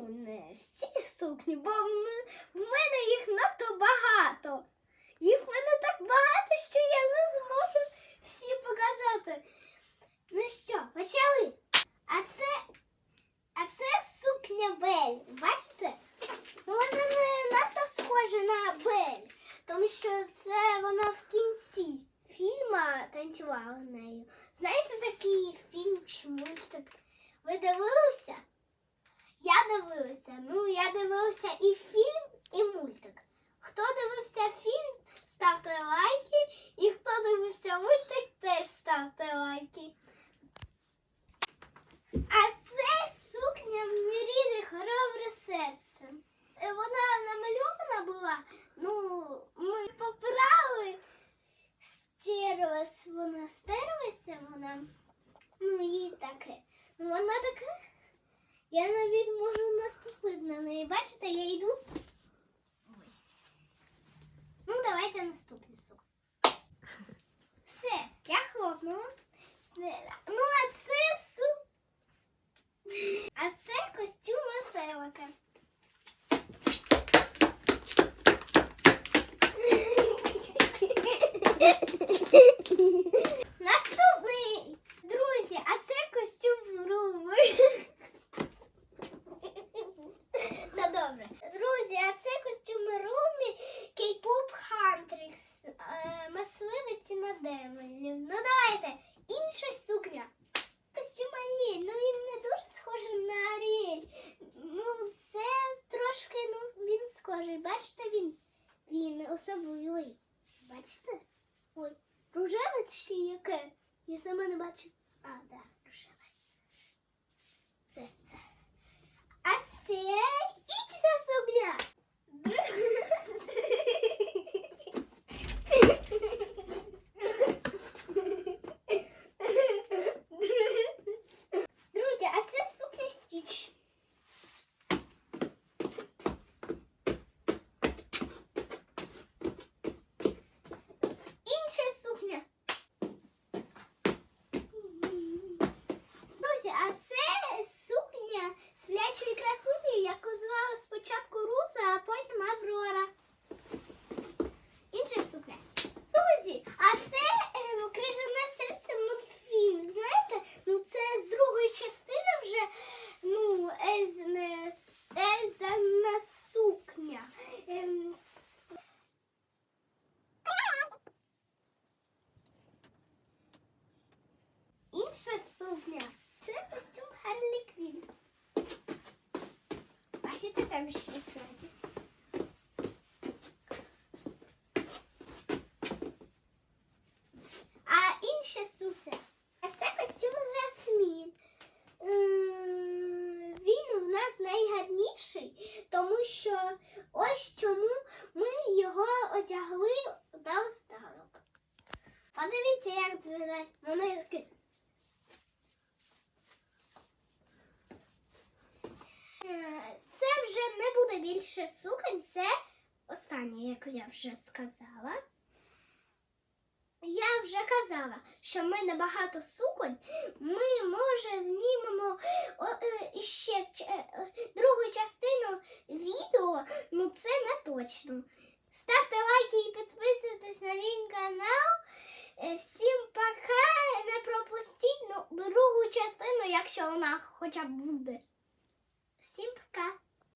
не всі сукні, бо в мене їх надто багато. Їх в мене так багато, що я не зможу всі показати. Ну що, почали? А це а це сукня Бель. Бачите? Ну, вона не надто схожа на Бель, тому що це вона в кінці фільму танцювала нею. Знаєте такий фільм чи мультик? Ви дивилися? Я дивилася. Ну, я дивилася і фільм, і мультик. Хто дивився фільм, ставте лайки, і хто дивився мультик, теж ставте лайки. А це сукня Міріни хоробре серце. Вона намальована була, ну, ми попирали, стерлась вона, стерлася вона. Ну, і таке. Вона така. Я навіть можу наступити на неї. Бачите, я йду. Ой. Ну, давайте наступну сукню. Все, я хлопнула. Демонів. Ну давайте, інша сукня. Костюм Аріель. Ну він не дуже схожий на Аріель. Ну, це трошки, ну, він схожий. Бачите, він, він особливий. Бачите? Ой, рожевець ще яке? Я сама не бачу. А, да, рожеве. Все, все. А це інша сукня. Друзі, а це сукня стіч. Інша сукня. Друзі, а це сукня сплячої красуні, яку звали спочатку Руза, а потім Аврора. Інша сукня. Друзі, а це е, крижане серце мультфільм. Знаєте, ну це з другої частини вже ну, Ельзне, Ельзана сукня. Ем, Інша сукня. Це костюм Харлі Квін. Бачите, там ще ззаді. А інша сукня. А це костюм Жасмін. М, Він у нас найгарніший, тому що ось чому ми його одягли до останок. Подивіться, як дзвенять. Вони такі. Е, Це вже не буде більше суконь, це останнє, як я вже сказала. Я вже казала, що ми набагато суконь, ми, може, знімемо е, ще е, е, другу частину відео, ну це не точно. Ставте лайки і підписуйтесь на мій канал. Е, Всім пока, не пропустіть ну, другу частину, якщо вона хоча б буде. Всім пока!